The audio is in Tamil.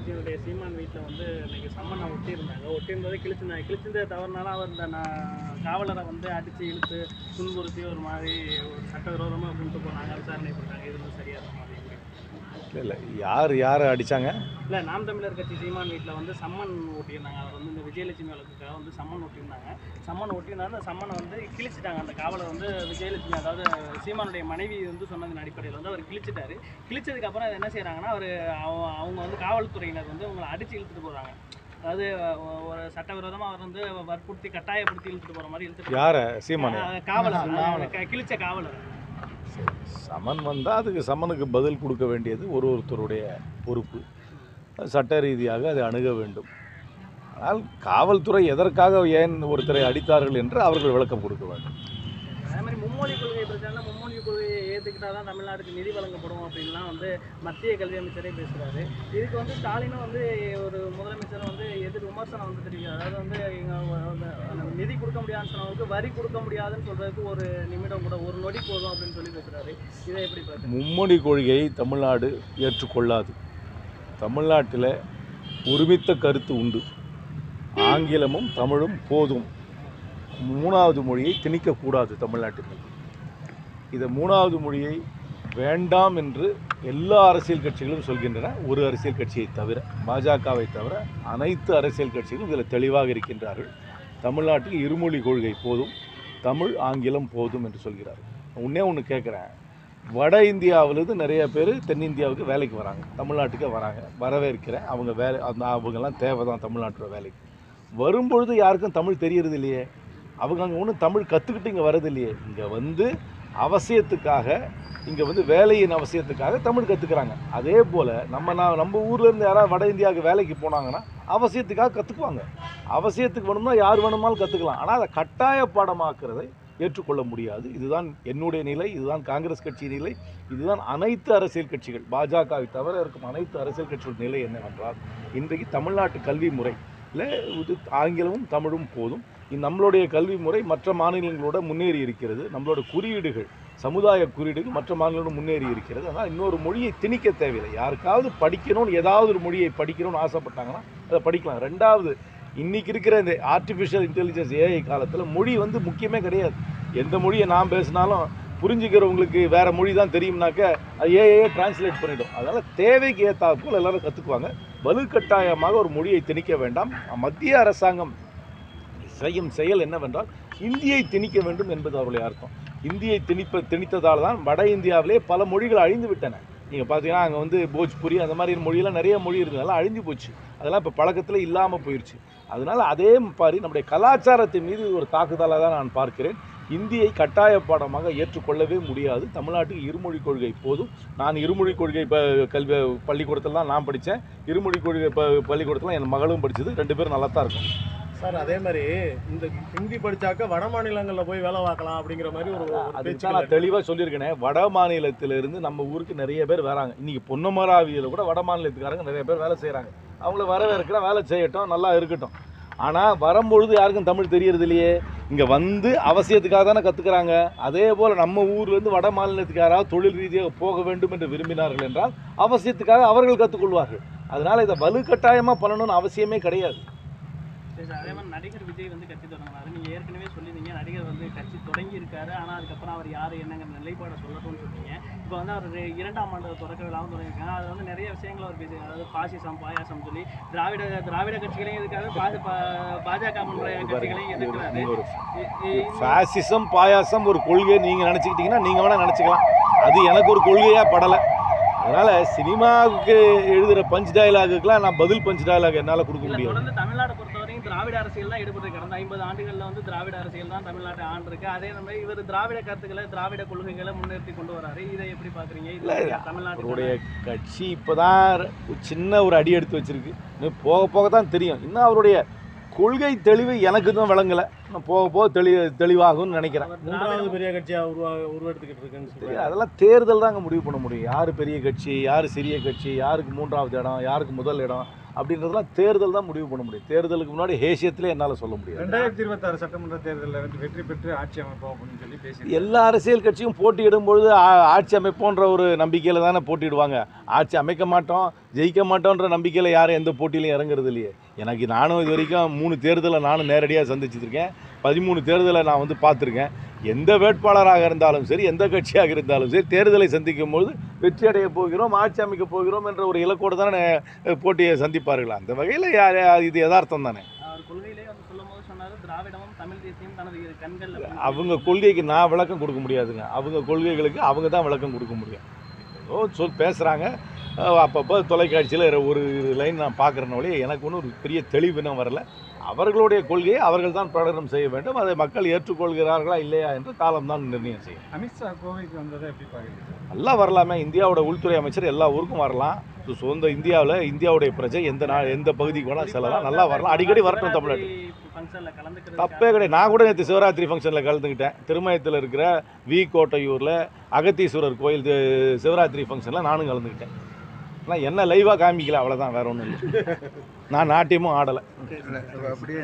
கட்சியினுடைய சீமான் வீட்டில் வந்து இன்னைக்கு சம்மனை ஒட்டியிருந்தாங்க. ஒட்டியிருந்ததை கிழிச்சிருந்தாங்க கிழிச்சிருந்த தவறுனால அவர் இந்த நான் காவலரை வந்து அடித்து இழுத்து துன்புறுத்தி ஒரு மாதிரி ஒரு சட்டவிரோதமாக கொண்டு போனாங்க விசாரணை பண்ணாங்க. இது இல்லை இல்லை. யார் யாரை அடித்தாங்க இல்லை நாம் தமிழர் கட்சி சீமான் வீட்டில் வந்து சம்மன் ஒட்டியிருந்தாங்க அவர் வந்து இந்த விஜயலட்சுமி வழக்குக்காக வந்து சம்மன் ஒட்டியிருந்தாங்க சம்மன் ஒட்டியிருந்தாங்க அந்த சம்மனை வந்து கிழிச்சிட்டாங்க. அந்த காவலர் வந்து விஜயலட்சுமி அதாவது சீமானுடைய மனைவி வந்து சொன்னதன் அடிப்படையில் வந்து அவர் கிழிச்சிட்டாரு. கிழிச்சதுக்கு அப்புறம் அதை என்ன செய்கிறாங்கன்னா அவர் அவங்க வந்து காவல்துறையினர் வந்து உங்களை அடித்து இழுத்துட்டு போகிறாங்க அதாவது ஒரு சட்டவிரோதமாக அவர் வந்து வற்புறுத்தி கட்டாயப்படுத்தி இழுத்துட்டு போகிற மாதிரி இழுத்துட்டு யாரை? சீமானு? காவலர். கிழிச்ச காவலர். சமன் வந்தால் அதுக்கு சமனுக்கு பதில் கொடுக்க வேண்டியது ஒரு ஒருத்தருடைய பொறுப்பு. சட்ட ரீதியாக அதை அணுக வேண்டும். ஆனால் காவல்துறை எதற்காக ஏன் ஒருத்தரை அடித்தார்கள் என்று அவர்கள் விளக்கம் கொடுக்க வேண்டும். மும்மொழி கொள்கை பிரச்சனை மும்மொழி கொள்கையை ஏற்றுக்கிட்டா தான் தமிழ்நாட்டுக்கு நிதி வழங்கப்படும் அப்படின்லாம் வந்து மத்திய கல்வி அமைச்சரே பேசுகிறாரு இதுக்கு வந்து ஸ்டாலினும் வந்து ஒரு முதலமைச்சர் வந்து எதிர் விமர்சனம் வந்து தெரிவிக்கிறார். அதாவது வந்து எங்கள் அந்த நிதி கொடுக்க முடியாதுன்னு சொன்னவங்களுக்கு வரி கொடுக்க முடியாதுன்னு சொல்கிறதுக்கு ஒரு நிமிடம் கூட ஒரு நொடி போதும் அப்படின்னு சொல்லி பேசுகிறாரு இதை எப்படி பார்த்து மும்மொழி கொள்கையை தமிழ்நாடு ஏற்றுக்கொள்ளாது. தமிழ்நாட்டில் ஒருமித்த கருத்து உண்டு. ஆங்கிலமும் தமிழும் போதும். மூணாவது மொழியை திணிக்கக்கூடாது தமிழ்நாட்டுக்கு இதை மூணாவது மொழியை வேண்டாம் என்று எல்லா அரசியல் கட்சிகளும் சொல்கின்றன. ஒரு அரசியல் கட்சியை தவிர பாஜகவை தவிர அனைத்து அரசியல் கட்சிகளும் இதில் தெளிவாக இருக்கின்றார்கள். தமிழ்நாட்டில் இருமொழி கொள்கை போதும் தமிழ் ஆங்கிலம் போதும் என்று சொல்கிறார்கள். உன்னே ஒன்று கேட்குறேன். வட இந்தியாவிலிருந்து நிறைய பேர் தென்னிந்தியாவுக்கு வேலைக்கு வராங்க. தமிழ்நாட்டுக்கே வராங்க. வரவேற்கிறேன். அவங்க வேலை அந்த அவங்கெல்லாம் தேவை தான் தமிழ்நாட்டோட வேலைக்கு. வரும்பொழுது யாருக்கும் தமிழ் தெரியறது இல்லையே அவங்க அங்கே ஒன்றும் தமிழ் கற்றுக்கிட்டு இங்கே வரது இல்லையே இங்கே வந்து அவசியத்துக்காக இங்கே வந்து வேலையின் அவசியத்துக்காக தமிழ் கற்றுக்குறாங்க அதே போல் நம்ம நான் நம்ம ஊர்லேருந்து யாராவது வட இந்தியாவுக்கு வேலைக்கு போனாங்கன்னா அவசியத்துக்காக கற்றுக்குவாங்க அவசியத்துக்கு வேணும்னா யார் வேணுமாலும் கற்றுக்கலாம் ஆனால் அதை கட்டாய பாடமாக்குறதை ஏற்றுக்கொள்ள முடியாது. இதுதான் என்னுடைய நிலை இதுதான் காங்கிரஸ் கட்சி நிலை இதுதான் அனைத்து அரசியல் கட்சிகள். பாஜகவை தவிர இருக்கும் அனைத்து அரசியல் கட்சிகள் நிலை என்னவென்றால் இன்றைக்கு தமிழ்நாட்டு கல்வி முறையில் இது ஆங்கிலமும் தமிழும் போதும். நம்மளுடைய கல்வி முறை மற்ற மாநிலங்களோட முன்னேறி இருக்கிறது. நம்மளோட குறியீடுகள் சமுதாய குறியீடுகள் மற்ற மாநிலங்களோட முன்னேறி இருக்கிறது. அதனால் இன்னொரு மொழியை திணிக்க தேவையில்லை. யாருக்காவது படிக்கணும்னு ஏதாவது ஒரு மொழியை படிக்கணும்னு ஆசைப்பட்டாங்கன்னா அதை படிக்கலாம். ரெண்டாவது இன்றைக்கி இருக்கிற இந்த ஆர்டிஃபிஷியல் இன்டெலிஜென்ஸ் ஏஐ காலத்தில் மொழி வந்து முக்கியமே கிடையாது. எந்த மொழியை நான் பேசினாலும் புரிஞ்சுக்கிறவங்களுக்கு வேறு மொழி தான் தெரியும்னாக்க அது ஏஐயே டிரான்ஸ்லேட் பண்ணிடும். அதனால் தேவைக்கு ஏற்றாற் எல்லோரும் எல்லாரும் கற்றுக்குவாங்க வலுக்கட்டாயமாக ஒரு மொழியை திணிக்க வேண்டாம். மத்திய அரசாங்கம் செய்யும் செயல் என்னவென்றால் இந்தியை திணிக்க வேண்டும் என்பது அவருடைய அர்த்தம். இந்தியை திணிப்ப திணித்ததால் தான் வட இந்தியாவிலே பல மொழிகள் அழிந்து விட்டன. நீங்கள் பார்த்தீங்கன்னா அங்கே வந்து போஜ்புரி அந்த மாதிரி மொழியெல்லாம் நிறைய மொழி இருந்ததெல்லாம் அழிஞ்சு போச்சு. அதெல்லாம் இப்போ பழக்கத்தில் இல்லாமல் போயிடுச்சு அதனால் அதே மாதிரி நம்முடைய கலாச்சாரத்தின் மீது ஒரு தாக்குதலாக தான் நான் பார்க்கிறேன். இந்தியை கட்டாய பாடமாக ஏற்றுக்கொள்ளவே முடியாது. தமிழ்நாட்டுக்கு இருமொழி கொள்கை போதும். நான் இருமொழி கொள்கை இப்போ கல்வி பள்ளிக்கூடத்தில் தான் நான் படித்தேன் இருமொழி கொள்கை பள்ளிக்கூடத்தில் என் மகளும் படித்தது ரெண்டு பேரும் நல்லா தான் இருக்கும். சார் அதே மாதிரி இந்த ஹிந்தி படிச்சாக்க வட மாநிலங்கள்ல போய் வேலை பார்க்கலாம் அப்படிங்கிற மாதிரி ஒரு ஒரு அதுக்கு பேச்சு தான் நான் தெளிவாக சொல்லியிருக்கேனே. வட மாநிலத்திலிருந்து நம்ம ஊருக்கு நிறைய பேர் வராங்க. இன்னைக்கு பொன்னமராவியில் கூட வட மாநிலத்துக்காரங்க நிறைய பேர் வேலை செய்கிறாங்க அவங்கள வரவேற்கிற வேலை செய்யட்டும் நல்லா இருக்கட்டும். ஆனால் வரும்பொழுது யாருக்கும் தமிழ் தெரியறது இல்லையே இங்கே வந்து அவசியத்துக்காக தானே கற்றுக்குறாங்க அதே போல் நம்ம ஊர்லேருந்து வட மாநிலத்துக்கு யாராவது தொழில் ரீதியாக போக வேண்டும் என்று விரும்பினார்கள் என்றால் அவசியத்துக்காக அவர்கள் கற்றுக்கொள்வார்கள் அதனால் இதை வலுக்கட்டாயமாக பண்ணணும்னு அவசியமே கிடையாது. சரி அதே மாதிரி நடிகர் விஜய் வந்து கட்சி தொடங்கினாரு. நீங்கள் ஏற்கனவே சொல்லியிருந்தீங்க நடிகர் வந்து கட்சி தொடங்கி இருக்காரு ஆனால் அதுக்கப்புறம் அவர் யார் என்னங்கிற நிலைப்பாடை சொல்லட்டும்னு சொன்னீங்க. இப்போ வந்து அவர் இரண்டாம் ஆண்டு தொடக்க விழாவும் தொடங்கியிருக்காங்க அதில் வந்து நிறைய விஷயங்கள் அவர் பேசி அதாவது பாசிசம் பாயாசம் சொல்லி திராவிட திராவிட கட்சிகளையும் எதுக்காக பாஜ பாஜக கட்சிகளையும் எதிர்க்கிறாரு. பாயாசம் ஒரு கொள்கை நீங்கள் நினச்சிக்கிட்டீங்கன்னா நீங்கள் வேணால் நினச்சிக்கலாம். அது எனக்கு ஒரு கொள்கையாக படலை. அதனால் சினிமாவுக்கு எழுதுகிற பஞ்ச் டயலாகுக்கெலாம் நான் பதில் பஞ்ச் டயலாக் என்னால் கொடுக்க முடியாது. பொறுத்தவரைக்கும் திராவிட அரசியல் தான் ஈடுபட்டு கடந்த ஐம்பது ஆண்டுகளில் வந்து திராவிட அரசியல் தான் தமிழ்நாட்டை ஆண்டிருக்கு. அதே மாதிரி இவர் திராவிட கருத்துக்களை திராவிட கொள்கைகளை முன்னிறுத்தி கொண்டு வராரு. இதை எப்படி பாக்குறீங்க? இல்ல, தமிழ்நாட்டுடைய கட்சி இப்போ தான் சின்ன ஒரு அடி எடுத்து வச்சிருக்கு. இன்னும் போக போக தான் தெரியும். இன்னும் அவருடைய கொள்கை தெளிவு எனக்கு தான் விளங்கலை. இன்னும் போக போக தெளி தெளிவாகும்னு நினைக்கிறேன். மூன்றாவது பெரிய கட்சியா உருவா உருவெடுத்துக்கிட்டு இருக்குன்னு அதெல்லாம் தேர்தல் தாங்க முடிவு பண்ண முடியும். யார் பெரிய கட்சி யார் சிறிய கட்சி யாருக்கு மூன்றாவது இடம் யாருக்கு முதல் இடம் அப்படின்றதெல்லாம் தேர்தல் தான் முடிவு பண்ண முடியும். தேர்தலுக்கு முன்னாடி ஹேசியத்திலே என்னால் சொல்ல முடியாது. ரெண்டாயிரத்தி இருபத்தாறு சட்டமன்ற தேர்தலில் வந்து வெற்றி பெற்று ஆட்சி அமைப்போம் அப்படின்னு சொல்லி பேசி எல்லா அரசியல் கட்சியும் போட்டியிடும் பொழுது ஆ- ஆட்சி அமைப்போன்ற ஒரு நம்பிக்கையில் தானே போட்டியிடுவாங்க. ஆட்சி அமைக்க மாட்டோம் ஜெயிக்க மாட்டோன்ற நம்பிக்கையில் யாரும் எந்த போட்டியிலையும் இறங்குறது இல்லையே. எனக்கு நானும் இது வரைக்கும் மூணு தேர்தலை நானும் நேரடியாக சந்திச்சிருக்கேன் பதிமூணு தேர்தலை நான் வந்து பார்த்துருக்கேன். எந்த வேட்பாளராக இருந்தாலும் சரி எந்த கட்சியாக இருந்தாலும் சரி தேர்தலை சந்திக்கும் பொழுது வெற்றி அடைய போகிறோம் ஆட்சி அமைக்க போகிறோம் என்ற ஒரு இலக்கோடு தானே போட்டியை சந்திப்பார்கள். அந்த வகையில் யார் இது யதார்த்தம் தானே. அவங்க கொள்கைக்கு நான் விளக்கம் கொடுக்க முடியாதுங்க. அவங்க கொள்கைகளுக்கு அவங்க தான் விளக்கம் கொடுக்க முடியும். ஏதோ சொல் பேசுகிறாங்க அப்பப்போ தொலைக்காட்சியில் ஒரு லைன் நான் பார்க்குறேன் வழி எனக்கு ஒன்றும் ஒரு பெரிய தெளிவினம் வரல. அவர்களுடைய கொள்கையை அவர்கள் தான் பிரகடனம் செய்ய வேண்டும். அதை மக்கள் ஏற்றுக்கொள்கிறார்களா இல்லையா என்று காலம்தான் நிர்ணயம் செய்யும். அமித்ஷா கோவைக்கு வந்ததை எப்படி பார்க்குறீங்க? நல்லா வரலாமே. இந்தியாவோட உள்துறை அமைச்சர் எல்லா ஊருக்கும் வரலாம். சொந்த இந்தியாவில் இந்தியாவுடைய பிரஜை எந்த நா எந்த பகுதிக்கு வேணால் செல்லலாம். நல்லா வரலாம். அடிக்கடி வரட்டும் தமிழ்நாடு ஃபங்க்ஷனில் கலந்துக்கிறது தப்பே கிடையாது. நான் கூட நேற்று சிவராத்திரி ஃபங்க்ஷனில் கலந்துக்கிட்டேன். திருமயத்தில் இருக்கிற வி கோட்டையூரில் அகத்தீஸ்வரர் கோயில் சிவராத்திரி ஃபங்க்ஷனில் நானும் கலந்துக்கிட்டேன். ஆனால் என்ன லைவாக காமிக்கல அவ்வளோதான் வேற ஒன்றும் இல்லை. நான் நாட்டியமும் ஆடலை. அப்படியே